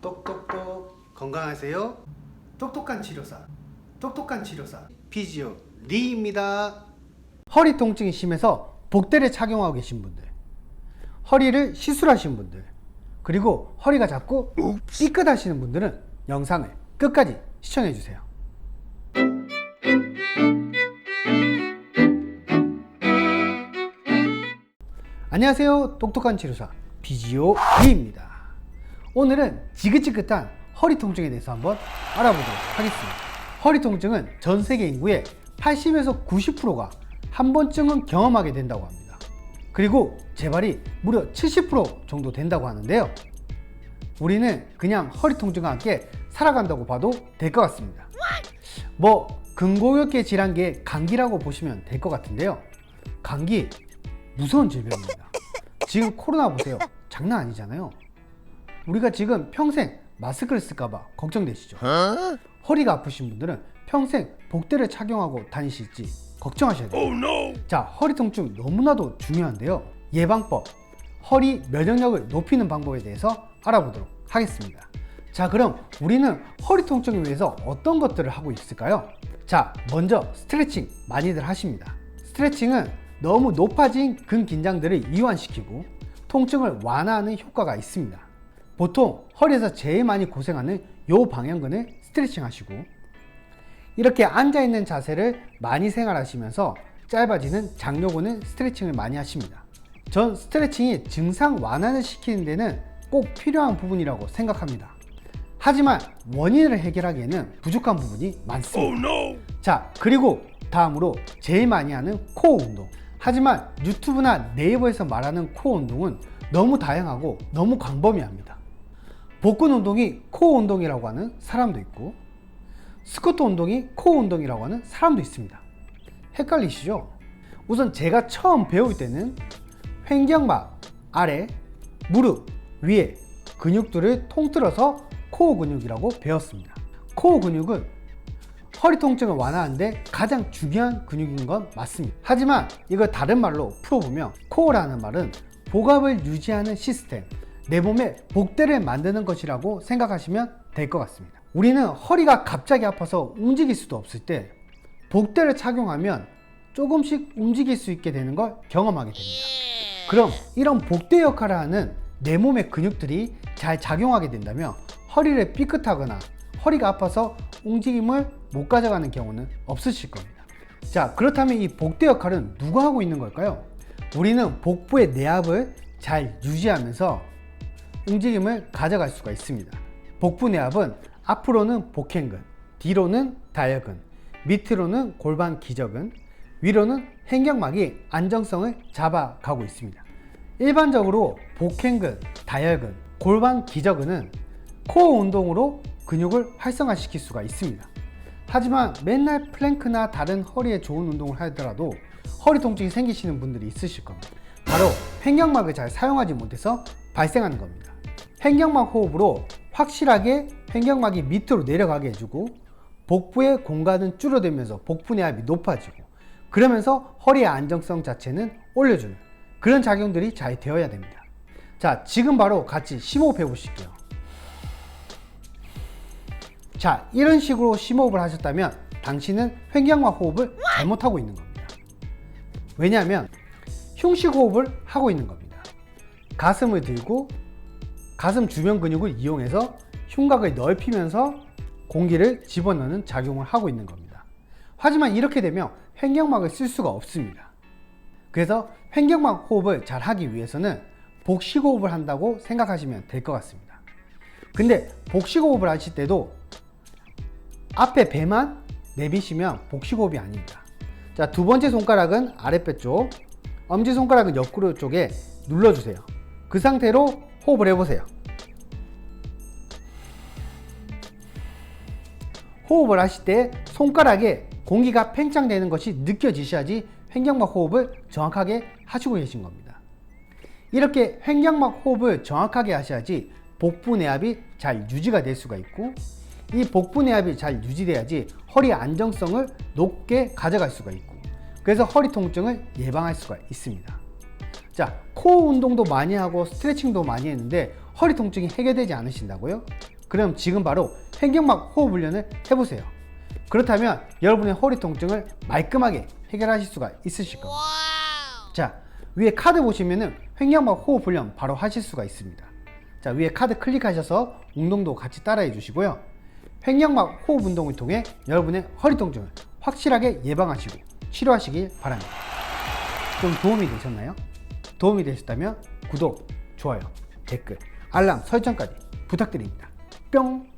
똑똑똑 건강하세요. 똑똑한 치료사, 똑똑한 치료사 피지오 리입니다. 허리 통증이 심해서 복대를 착용하고 계신 분들, 허리를 시술하신 분들, 그리고 허리가 자꾸 삐끗하시는 분들은 영상을 끝까지 시청해 주세요. 안녕하세요. 똑똑한 치료사 비지오 리입니다. 오늘은 지긋지긋한 허리 통증에 대해서 한번 알아보도록 하겠습니다. 허리 통증은 전 세계 인구의 80에서 90%가 한 번쯤은 경험하게 된다고 합니다. 그리고 재발이 무려 70% 정도 된다고 하는데요. 우리는 그냥 허리 통증과 함께 살아간다고 봐도 될 것 같습니다. 뭐 근고역계 질환계의 감기라고 보시면 될 것 같은데요. 감기 무서운 질병입니다. 지금 코로나 보세요. 장난 아니잖아요. 우리가 지금 평생 마스크를 쓸까봐 걱정되시죠? 허리가 아프신 분들은 평생 복대를 착용하고 다니실지 걱정하셔야 돼요. 자, 허리 통증 너무나도 중요한데요. 예방법, 허리 면역력을 높이는 방법에 대해서 알아보도록 하겠습니다. 자, 그럼 우리는 허리 통증을 위해서 어떤 것들을 하고 있을까요? 자, 먼저 스트레칭 많이들 하십니다. 스트레칭은 너무 높아진 근긴장들을 이완시키고 통증을 완화하는 효과가 있습니다. 보통 허리에서 제일 많이 고생하는 요 방향근을 스트레칭 하시고 이렇게 앉아 있는 자세를 많이 생활하시면서 짧아지는 장요근은 스트레칭을 많이 하십니다. 전 스트레칭이 증상 완화를 시키는 데는 꼭 필요한 부분이라고 생각합니다. 하지만 원인을 해결하기에는 부족한 부분이 많습니다. 자, 그리고 다음으로 제일 많이 하는 코어 운동. 하지만 유튜브나 네이버에서 말하는 코어 운동은 너무 다양하고 너무 광범위합니다. 복근 운동이 코어 운동이라고 하는 사람도 있고 스쿼트 운동이 코어 운동이라고 하는 사람도 있습니다. 헷갈리시죠? 우선 제가 처음 배울 때는 횡격막 아래, 무릎 위에 근육들을 통틀어서 코어 근육이라고 배웠습니다. 코어 근육은 허리 통증을 완화하는데 가장 중요한 근육인 건 맞습니다. 하지만 이걸 다른 말로 풀어보면 코어라는 말은 복압을 유지하는 시스템, 내 몸에 복대를 만드는 것이라고 생각하시면 될 것 같습니다. 우리는 허리가 갑자기 아파서 움직일 수도 없을 때 복대를 착용하면 조금씩 움직일 수 있게 되는 걸 경험하게 됩니다. 그럼 이런 복대 역할을 하는 내 몸의 근육들이 잘 작용하게 된다면 허리를 삐끗하거나 허리가 아파서 움직임을 못 가져가는 경우는 없으실 겁니다. 자, 그렇다면 이 복대 역할은 누가 하고 있는 걸까요? 우리는 복부의 내압을 잘 유지하면서 움직임을 가져갈 수가 있습니다. 복부 내압은 앞으로는 복행근, 뒤로는 다혈근, 밑으로는 골반 기저근, 위로는 횡격막이 안정성을 잡아가고 있습니다. 일반적으로 복행근, 다혈근, 골반 기저근은 코어 운동으로 근육을 활성화시킬 수가 있습니다. 하지만 맨날 플랭크나 다른 허리에 좋은 운동을 하더라도 허리 통증이 생기시는 분들이 있으실 겁니다. 바로 횡격막을 잘 사용하지 못해서 발생하는 겁니다. 횡격막 호흡으로 확실하게 횡격막이 밑으로 내려가게 해주고 복부의 공간은 줄어들면서 복부 내압이 높아지고 그러면서 허리의 안정성 자체는 올려주는 그런 작용들이 잘 되어야 됩니다. 자, 지금 바로 같이 심호흡 해보실게요. 자, 이런 식으로 심호흡을 하셨다면 당신은 횡격막 호흡을 잘못하고 있는 겁니다. 왜냐하면 흉식 호흡을 하고 있는 겁니다. 가슴을 들고 가슴 주변 근육을 이용해서 흉곽을 넓히면서 공기를 집어넣는 작용을 하고 있는 겁니다. 하지만 이렇게 되면 횡격막을 쓸 수가 없습니다. 그래서 횡격막 호흡을 잘 하기 위해서는 복식 호흡을 한다고 생각하시면 될 것 같습니다. 근데 복식 호흡을 하실 때도 앞에 배만 내비시면 복식 호흡이 아닙니다. 자, 두 번째 손가락은 아랫배 쪽, 엄지 손가락은 옆구리 쪽에 눌러주세요. 그 상태로 호흡을 해보세요. 호흡을 하실 때 손가락에 공기가 팽창되는 것이 느껴지셔야지 횡격막 호흡을 정확하게 하시고 계신 겁니다. 이렇게 횡격막 호흡을 정확하게 하셔야지 복부 내압이 잘 유지가 될 수가 있고 이 복부 내압이 잘 유지돼야지 허리 안정성을 높게 가져갈 수가 있고 그래서 허리 통증을 예방할 수가 있습니다. 자, 코어 운동도 많이 하고 스트레칭도 많이 했는데 허리 통증이 해결되지 않으신다고요? 그럼 지금 바로 횡격막 호흡 훈련을 해보세요. 그렇다면 여러분의 허리 통증을 말끔하게 해결하실 수가 있으실 겁니다. 자, 위에 카드 보시면은 횡격막 호흡 훈련 바로 하실 수가 있습니다. 자, 위에 카드 클릭하셔서 운동도 같이 따라해 주시고요. 횡격막 호흡 운동을 통해 여러분의 허리 통증을 확실하게 예방하시고 치료하시길 바랍니다. 좀 도움이 되셨나요? 도움이 되셨다면 구독, 좋아요, 댓글, 알람 설정까지 부탁드립니다. 뿅!